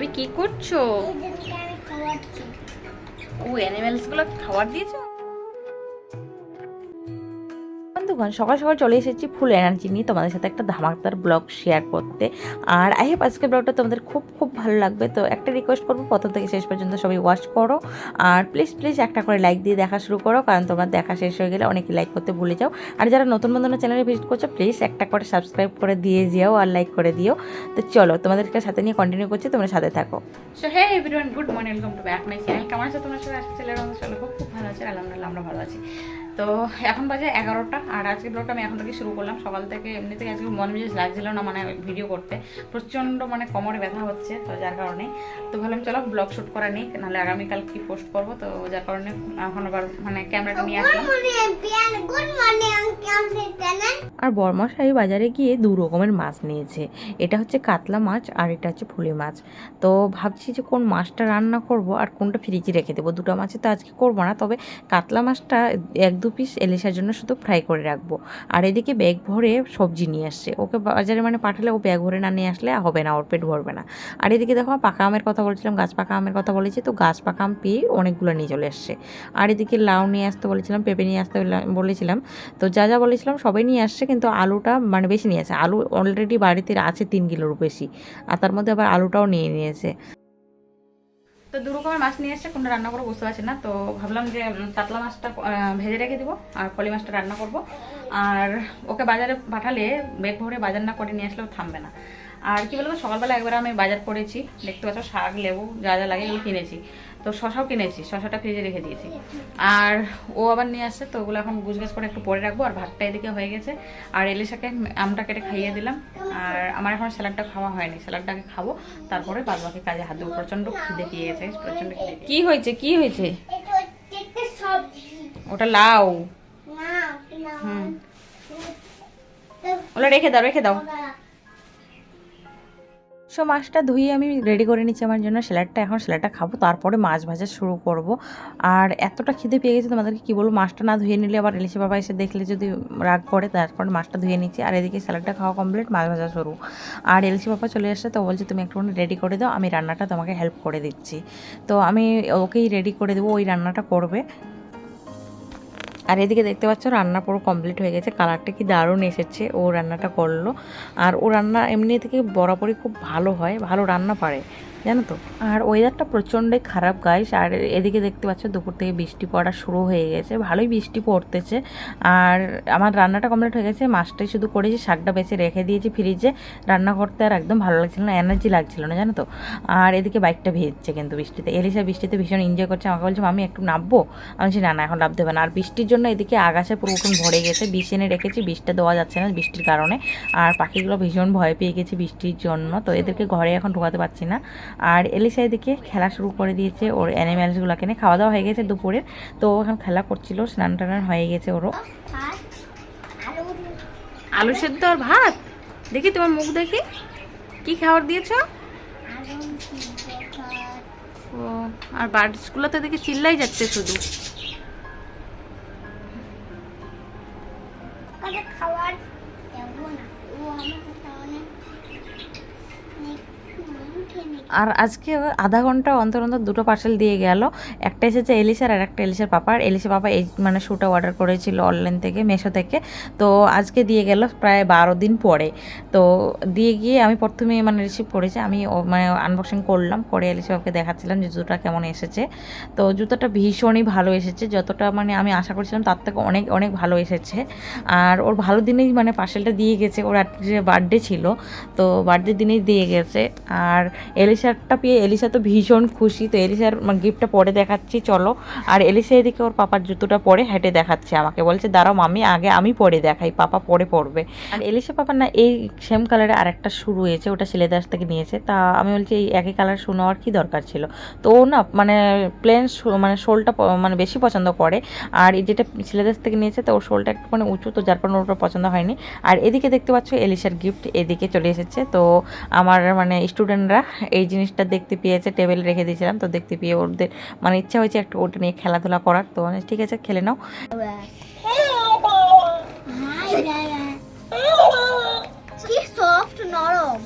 তুমি কি করছ? ও অ্যানিমেলসগুলো খাবার দিয়েছ? বন্ধুগণ, সকাল সকাল চলে এসেছি ফুল এনার্জি নিয়ে তোমাদের সাথে একটা ধামাকদার ব্লগ শেয়ার করতে। আর আই হোপ আজকের ব্লগটা তোমাদের খুব খুব ভালো লাগবে। তো একটা রিকোয়েস্ট করব, প্রথম থেকে শেষ পর্যন্ত সবাই ওয়াচ করো। আর প্লিজ প্লিজ একটা করে লাইক দিয়ে দেখা শুরু করো, কারণ তোমার দেখা শেষ হয়ে গেলে অনেকে লাইক করতে ভুলে যাও। আর যারা নতুন বন্ধু চ্যানেলে ভিজিট করছ প্লিজ একটা করে সাবস্ক্রাইব করে দিয়ে যাও আর লাইক করে দিও। তো চলো, তোমাদেরকে সাথে নিয়ে কন্টিনিউ করছি, তোমরা সাথে থাকো। So hey everyone good morning welcome to back my channel কেমন আছে তোমার সাথে আজকে ছেলেরা চলো খুব খুব ভালো আছে, আলহামদুলিল্লাহ আমরা ভালো আছি। তো এখন বাজে এগারোটা, আর আজকে ব্লগটা আমি এখন থেকে শুরু করলাম। সকাল থেকে এমনি থেকে আজকে মন মেজাজ লাগছিল না মানে ভিডিও করতে। প্রচণ্ড মানে কোমরে ব্যথা হচ্ছে, তো যার কারণে। তো ভাবলাম চলো ব্লগ শ্যুট করা নেই, নাহলে আগামীকাল কি পোস্ট করব? তো যার কারণে এখন আবার মানে ক্যামেরাটা নিয়ে আসলাম মর্নিং বিয়ান গুড মর্নিং কেমন চ্যানেল আর বর্মশাহী বাজারে গিয়ে দু রকমের মাছ নিয়েছে। এটা হচ্ছে কাতলা মাছ আর এটা হচ্ছে ফুলি মাছ। তো ভাবছি যে কোন মাছটা রান্না করব আর কোনটা ফ্রিজে রেখে দেবো। দুটো মাছে তো আজকে করব না, তবে কাতলা মাছটা এক দু পিস এলিশার জন্য শুধু ফ্রাই করে রাখব। আর এদিকে ব্যাগ ভরে সবজি নিয়ে আসছে। ওকে বাজারে মানে পাঠালে ও ব্যাগ ভরে না নিয়ে আসলে হবে না, ওর পেট ভরবে না। আর এদিকে দেখো পাকা আমের কথা বলছিলাম, গাছ পাকা আমের কথা বলেছি, তো গাছ পাকা আম পেয়ে অনেকগুলো নিয়ে চলে আসছে। আর এদিকে লাউ নিয়ে আসতে বলেছিলাম, পেঁপে নিয়ে আসতে বলেছিলাম। তো যা যা বলেছিলাম সবাই নিয়ে আসছে কিন্তু আলুটা মানে বেশি নিয়েছে। আলু অলরেডি বাড়িতে আছে তিন কিলোর বেশি। আর তার মধ্যে আবার আলুটাও নিয়ে নিয়েছে। তো দু রকমের মাছ নিয়ে এসছে, কোনটা রান্না করব বুঝতে পারছি না। তো ভাবলাম যে কাতলা মাছটা ভেজে রেখে দিব আর ফলি মাছটা রান্না করব। আর ওকে বাজারে পাঠালে, বেগ ভরে বাজার না করে নিয়ে আসলেও থামবে না। আর কি বলব সকালবেলা একবার আমি বাজার করেছি। দেখতে পাচ্ছ, শাক, লেবু, যা যা লাগে কিনেছি। তো শশাও কিনেছি শশাটা ফ্রিজে রেখে দিয়েছি। আর ও আবার নিয়ে আসছে তো ওগুলো এখন গুছগাছ করে একটু পরে রাখব আর ভাতটা এদিকে হয়ে গেছে। আর এলিশাকে আমটা কেটে খাইয়ে দিলাম আর আমার এখন স্যালাডটা খাওয়া হয়নি স্যালাডটাকে খাব তারপরে বাদ বাকি কাজে হাত দেবো প্রচণ্ড খিদে পেয়ে গেছে প্রচণ্ড খিদে কি হয়েছে কি হয়েছে? ওটা লাউ। না না হুম। ওগুলো রেখে দাও রেখে দাও। সো মাছটা ধুয়ে আমি রেডি করে নিচ্ছি আমার জন্য। স্যালাডটা এখন স্যালাডটা খাব, তারপরে মাছ ভাজা শুরু করব। আর এতটা খিদে পেয়ে গেছে তোমাদেরকে কী বলব, মাছটা না ধুয়ে নিলে আবার ইলিশে বাবা এসে দেখলে যদি রাগ পড়ে তারপরে মাছটা ধুয়ে নিচ্ছি। আর এদিকে স্যালাডটা খাওয়া কমপ্লিট মাছ ভাজা শুরু। আর ইলিশে বাবা চলে আসছে তো বলছে, তুমি একটু রেডি করে দাও, আমি রান্নাটা তোমাকে হেল্প করে দিচ্ছি। তো আমি ওকেই রেডি করে দেবো ওই রান্নাটা করবে। আর এদিকে দেখতে পাচ্ছ রান্না পুরো কমপ্লিট হয়ে গেছে। কালারটা কি দারুণ এসেছে। ও রান্নাটা করল। আর ও রান্না এমনি থেকে বরাবরই খুব ভালো হয়, ভালো রান্না পারে। জানো তো? আর ওয়েদারটা প্রচণ্ডই খারাপ গাইস আর এদিকে দেখতে পাচ্ছ, দুপুর থেকে বৃষ্টি পড়া শুরু হয়ে গেছে। ভালোই বৃষ্টি পড়তেছে। আর আমার রান্নাটা কমপ্লিট হয়ে গেছে। মাছটাই শুধু করেছি শাকটা বেছে রেখে দিয়েছি ফ্রিজে রান্না করতে আর একদম ভালো লাগছিল না এনার্জি লাগছিল না, জানো তো? আর এদিকে বাইকটা ভেজছে কিন্তু বৃষ্টিতে। এলিশা বৃষ্টিতে ভীষণ এনজয় করছে। আমাকে বলছে আমি একটু নামবো? আমি বলছি, না না, এখন লাভ দেবে না। আর বৃষ্টির জন্য এদিকে আগাছা পুরো উঠোন ভরে গেছে। বিষ এনে রেখেছি বৃষ্টিটা দেওয়া যাচ্ছে না বৃষ্টির কারণে। আর পাখিগুলো ভীষণ ভয় পেয়ে গেছে বৃষ্টির জন্য। তো এদেরকে ঘরে এখন ঢোকাতে পারছি না। আর এলিসা এদিকে খেলা শুরু করে দিয়েছে। ওর অ্যানিম্যালসগুলোকে নিয়ে খাওয়া দাওয়া হয়ে গেছে দুপুরে। তো এখন খেলা করছিল স্নান টান হয়ে গেছে ওরও। আলু আলু সেদ্ধ আর ভাত? দেখি তোমার মুখ দেখি। কি খাবার দিয়েছ? আলু সিদ্ধ ভাত ও আর বার্ডসগুলো তো দেখি চিল্লাই যাচ্ছে শুধু। খাবার দেবো না ও আমাকে তাহলে আর আজকে আধা ঘণ্টা অন্তর অন্তর দুটো পার্সেল দিয়ে গেল। একটা এসেছে এলিশার আর একটা এলিশার পাপার। এলিশা পাপা এই মানে শ্যুটা অর্ডার করেছিল অনলাইন থেকে মেশো থেকে। তো আজকে দিয়ে গেল প্রায় বারো দিন পরে। তো দিয়ে গিয়ে আমি প্রথমে মানে রিসিভ করেছি। আমি মানে আনবক্সিং করলাম, করে এলিশা বাবাকে দেখাচ্ছিলাম যে জুতোটা কেমন এসেছে। তো জুতোটা ভীষণই ভালো এসেছে। যতটা মানে আমি আশা করছিলাম তার থেকে অনেক অনেক ভালো এসেছে। আর ওর ভালো দিনেই মানে পার্সেলটা দিয়ে গেছে। ওর বার্থডে ছিল, তো বার্থডে দিনেই দিয়ে গেছে। আর এলিশারটা পেয়ে এলিশা তো ভীষণ খুশি, তো এলিশার গিফটটা পরে দেখাচ্ছি, চলো। আর এলিশা এদিকে ওর পাপার জুতোটা পরে হেঁটে দেখাচ্ছে আমাকে, বলছে, দাঁড়াও মামি, আগে আমি পরে দেখাই, পাপা পরে পড়বে আর এলিশা পাপার না এই সেম কালারে আরেকটা শু রয়েছে, ওটা সিলেদাস থেকে নিয়েছে, তা আমি বলছি, এই একই কালার শু নেওয়ার কী দরকার ছিল? তো ও না মানে প্লেন মানে শোলটা মানে বেশি পছন্দ করে, আর এই যেটা সিলেদাস থেকে নিয়েছে, তো ওর শোলটা একটু মানে উঁচু, তো যার কারণে ওটা পছন্দ হয়নি। আর এদিকে দেখতে পাচ্ছ, এলিশার গিফট এদিকে চলে এসেছে, তো আমার মানে স্টুডেন্টরা এই জিনিসটা দেখতে পেয়েছে টেবিল রেখে দিয়েছিলাম। তো দেখতে পেয়ে ওদের মানে ইচ্ছা হয়েছে একটা ওটা নিয়ে খেলাধুলা করার। তো মানে ঠিক আছে, খেলে নাও। সফট নরম।